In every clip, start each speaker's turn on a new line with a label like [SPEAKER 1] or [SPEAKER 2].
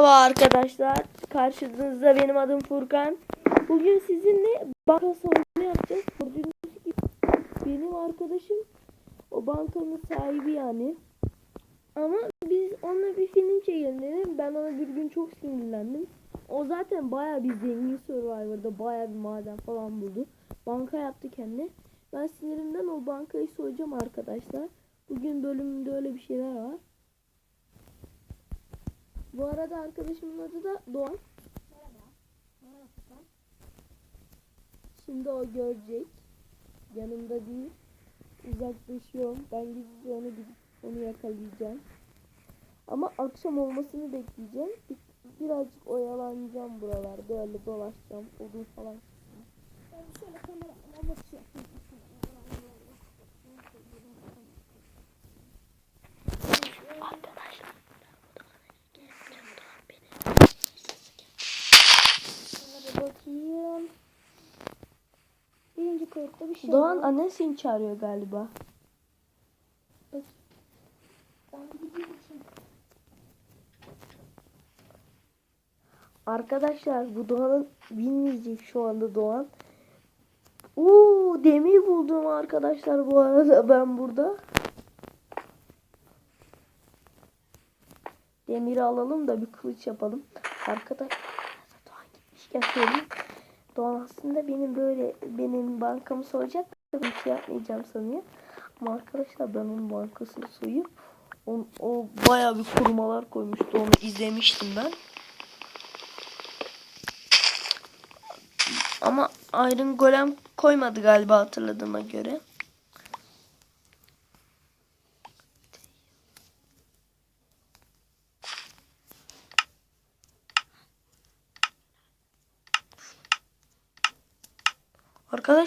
[SPEAKER 1] Merhaba arkadaşlar. Karşınızda benim adım Furkan. Bugün sizinle banka soygunu yapacağız. Gördüğünüz gibi benim arkadaşım o bankanın sahibi yani. Ama biz onunla bir film çekelim dedim. Ben ona bir gün çok sinirlendim. O zaten baya bir zengin Survivor'da baya bir maden falan buldu. Banka yaptı kendine. Ben sinirimden o bankayı soyacağım arkadaşlar. Bugün bölümünde öyle bir şeyler var. Bu arada arkadaşımın adı da Doğan. Şimdi o görecek. Yanımda değil. Uzaklaşıyorum. Ben gidince onu gidip onu yakalayacağım. Ama akşam olmasını bekleyeceğim. Bir- birazcık oyalanacağım buralarda. Böyle dolaşacağım. Odun falan.
[SPEAKER 2] Şöyle kamerama bakıyorum. Şöyle bakayım. Kayıtta bir şey
[SPEAKER 1] Doğan
[SPEAKER 2] var.
[SPEAKER 1] annen seni çağırıyor galiba.
[SPEAKER 2] Ben gidiyorum şimdi.
[SPEAKER 1] Arkadaşlar bu Doğan'ın bilmeyecek şu anda Doğan. Oo demir buldum arkadaşlar bu arada ben burada. Demiri alalım da bir kılıç yapalım. Arkadaşlar Doğan gitmişken söyleyeyim. Doğan aslında benim böyle benim bankamı soyacak da bir şey yapmayacağım sanıyor. Ama arkadaşlar ben onun bankasını soyup on, o bayağı bir korumalar koymuştu onu izlemiştim ben. Ama Iron Golem koymadı galiba hatırladığıma göre.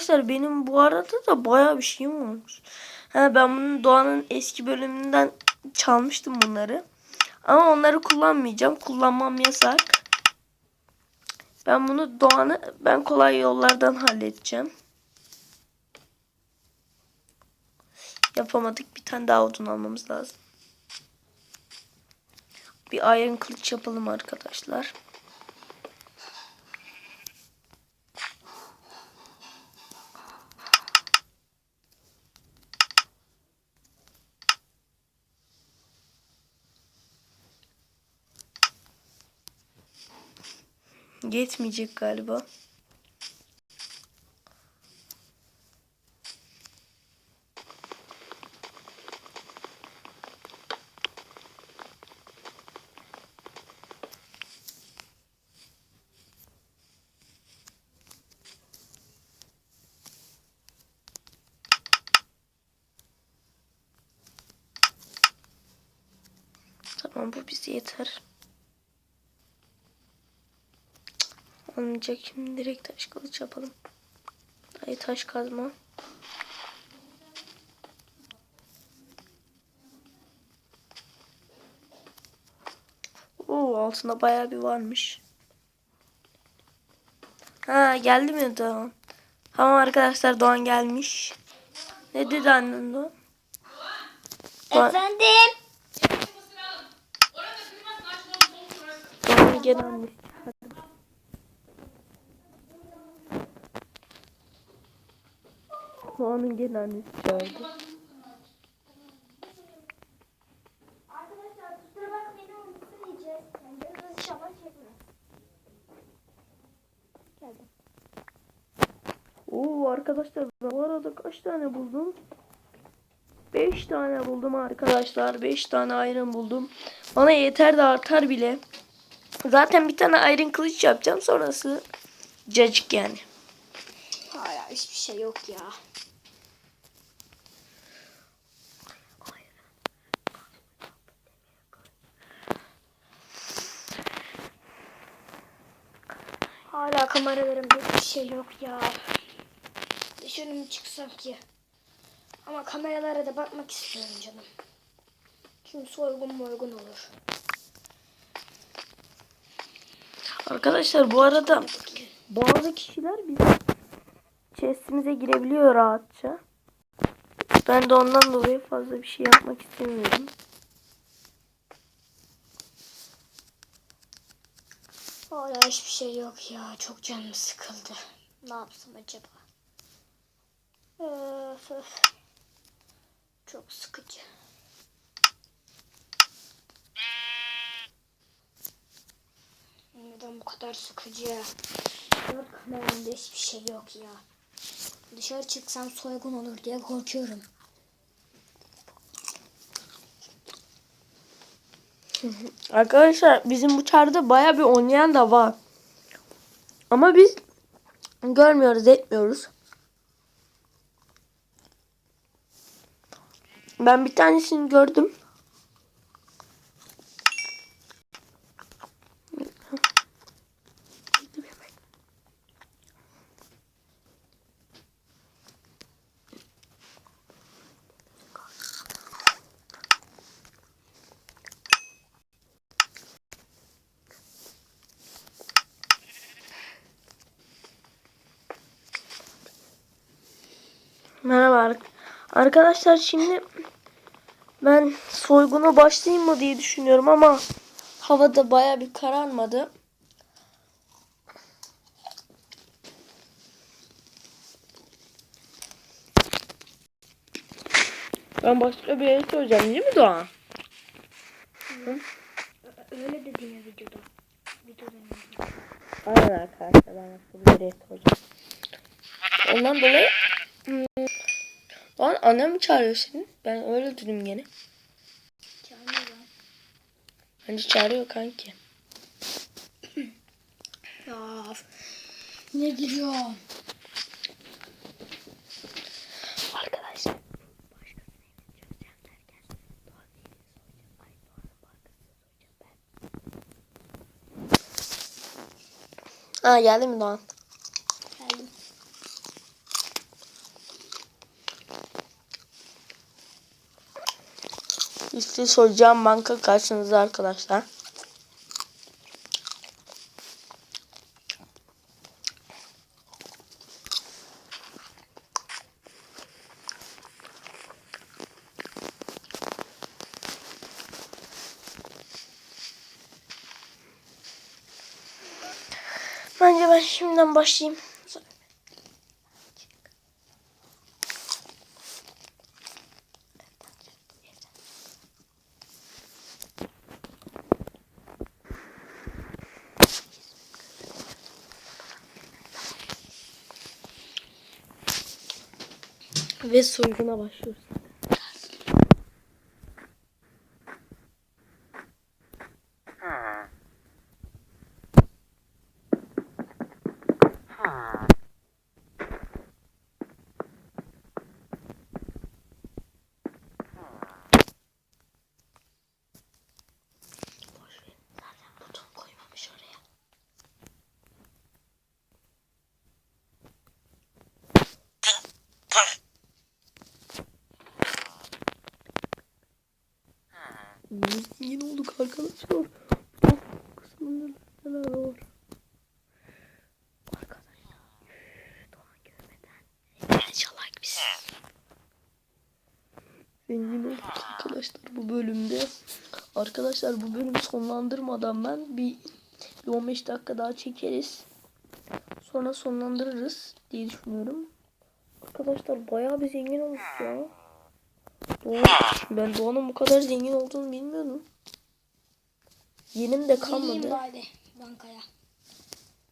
[SPEAKER 1] Arkadaşlar benim bu arada da baya bir şeyim olmuş. Ha, ben bunun Doğan'ın eski bölümünden çalmıştım bunları. Ama onları kullanmayacağım. Kullanmam yasak. Ben bunu Doğan'ı ben kolay yollardan halledeceğim. Yapamadık. Bir tane daha odun almamız lazım. Bir iron kılıç yapalım arkadaşlar. Yetmeyecek galiba. Tamam bu bize yeter. Olmayacak şimdi direkt taş kılıç yapalım. Ay taş kazma. Oo altında bayağı bir varmış. Ha geldi mi Doğan? Tamam arkadaşlar Doğan gelmiş. Ne dedi annen Doğan? Doğan,
[SPEAKER 2] Efendim?
[SPEAKER 1] Doğan gelmiş. Doğan'ın gelen annesi çağırdı.
[SPEAKER 2] Arkadaşlar kusura bakmayın ama mısır yiyeceğiz. Yani biraz inşallah çekmez. Geldim.
[SPEAKER 1] Oo arkadaşlar bu arada kaç tane buldum? 5 tane buldum arkadaşlar. 5 tane iron buldum. Bana yeter de artar bile. Zaten bir tane iron kılıç yapacağım. Sonrası cacık yani.
[SPEAKER 2] Hala hiçbir şey yok ya. Hala kameralarımda hiçbir şey yok ya. Dışarı mı çıksam ki? Ama kameralara da bakmak istiyorum canım. Şimdi soygun morgun olur.
[SPEAKER 1] Arkadaşlar bu arada bazı kişiler bizim chestimize girebiliyor rahatça. Ben de ondan dolayı fazla bir şey yapmak istemiyorum.
[SPEAKER 2] Hala hiçbir şey yok ya. Çok canım sıkıldı. Ne yapsam acaba? Öf, öf. Çok sıkıcı. Neden bu kadar sıkıcı ya? Kameramda hiçbir şey yok ya. Dışarı çıksam soygun olur diye korkuyorum.
[SPEAKER 1] Arkadaşlar bizim bu çarda baya bir oynayan da var. Ama biz görmüyoruz, etmiyoruz. Ben bir tanesini gördüm. Merhaba ar- arkadaşlar şimdi ben soyguna başlayayım mı diye düşünüyorum ama havada baya bir kararmadı. Ben başka bir yere söyleyeceğim değil mi Doğan?
[SPEAKER 2] Öyle dedin ya videoda. Videoda ne?
[SPEAKER 1] Aynen arkadaşlar ben başka bir yere söyleyeceğim. Ondan dolayı hmm, Doğan annem mi çağırıyor seni? Ben öyle dedim gene.
[SPEAKER 2] Çağırmıyor lan.
[SPEAKER 1] Bence çağırıyor kanki.
[SPEAKER 2] Ya ne giriyor?
[SPEAKER 1] Arkadaşlar. Aa geldi mi Doğan? İşte soracağım banka karşınızda arkadaşlar. Bence ben şimdiden başlayayım. Ve soyguna başlıyoruz. Boş ver. Zaten buton koymamış oraya. Zengin olduk arkadaşlar. Bak kısmında neler var. Arkadaşlar. Doğan görmeden. İnşallah biz. Zengin olduk arkadaşlar bu bölümde. Arkadaşlar bu bölümü sonlandırmadan ben bir, bir 15 dakika daha çekeriz. Sonra sonlandırırız diye düşünüyorum. Arkadaşlar bayağı bir zengin olduk ya. Doğan, ben Doğan'ın bu kadar zengin olduğunu bilmiyordum. Yenim de kalmadı.
[SPEAKER 2] bankaya.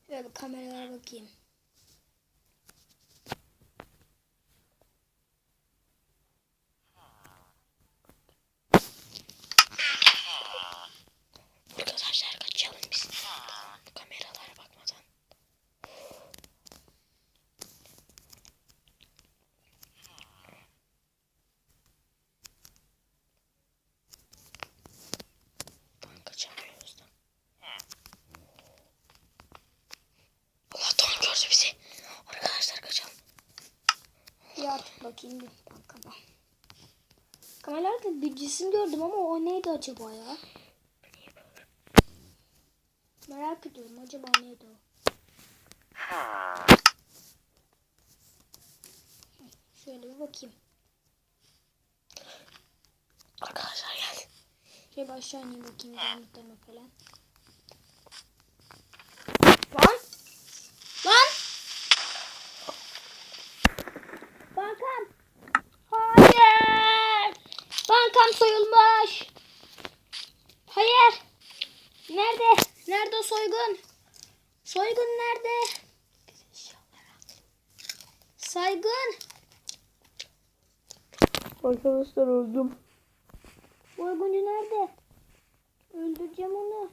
[SPEAKER 2] Şöyle kameralara bakayım.
[SPEAKER 1] Arkadaşlar kaçalım biz. Kameralara bakmadan. Lan kaçamıyoruz da. Allah Doğan gördü bizi. Arkadaşlar kaçalım.
[SPEAKER 2] Bir artık bakayım bir bankama. Kameralarda bir cisim gördüm ama o neydi acaba ya? Merak ediyorum acaba neydi o? Şöyle bir bakayım.
[SPEAKER 1] Arkadaşlar gel.
[SPEAKER 2] Şöyle bir aşağı ineyim bakayım görüntülerine falan. Bankam soyulmuş. Hayır. Nerede? Nerede o soygun? Soygun nerede? Saygın.
[SPEAKER 1] Arkadaşlar öldüm.
[SPEAKER 2] Soyguncu nerede? Öldüreceğim onu.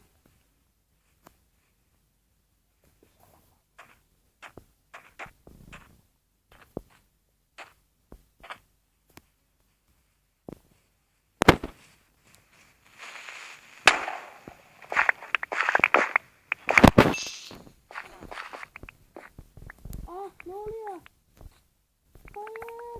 [SPEAKER 2] Ah ne oluyor? Hayır.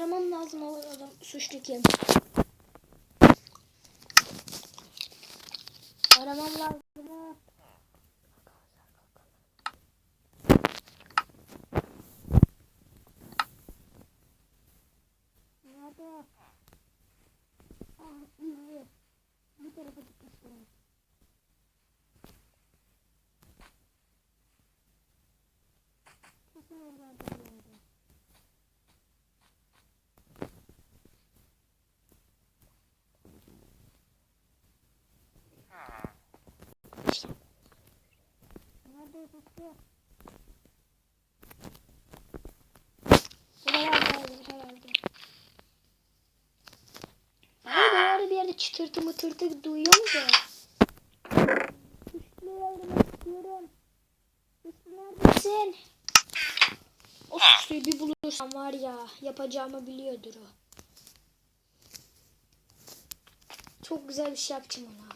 [SPEAKER 2] Aramam lazım o adam suçlu kim? Aramam lazım. Nerede? Ah, iyi. Bu tarafa gitmişler. Kesin oralarda bir yerde. Ben bir yerde çıtırtı mıtırtı duyuyorum da. Güçlü öldürmek istiyorum. Neredesin? O suçluyu bir bulursam var ya yapacağımı biliyordur o. Çok güzel bir şey yapacağım ona.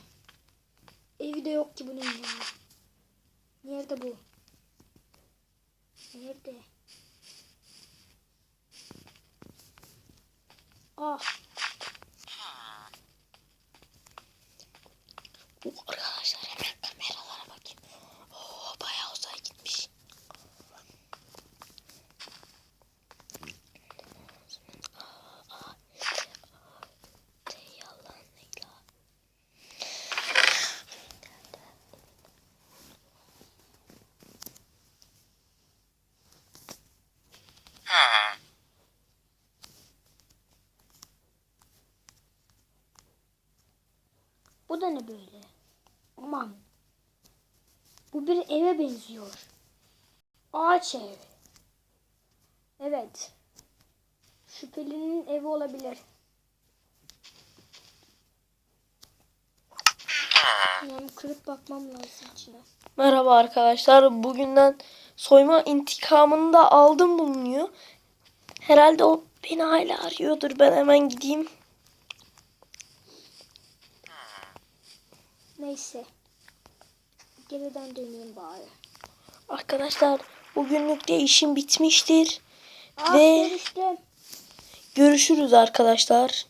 [SPEAKER 2] Evi de yok ki bunun ya. Nerede bu? Nerede? Ah. Bu da ne böyle? Aman. Bu bir eve benziyor. Ağaç ev. Evet. Şüphelinin evi olabilir. Yani kırıp bakmam lazım içine.
[SPEAKER 1] Merhaba arkadaşlar. Bugünden soyma intikamını da aldım bulunuyor. Herhalde o beni hala arıyordur. Ben hemen gideyim.
[SPEAKER 2] Neyse. Geriden döneyim bari.
[SPEAKER 1] Arkadaşlar bugünlük de işim bitmiştir.
[SPEAKER 2] Ah
[SPEAKER 1] Ve-
[SPEAKER 2] görüştüm.
[SPEAKER 1] Görüşürüz arkadaşlar.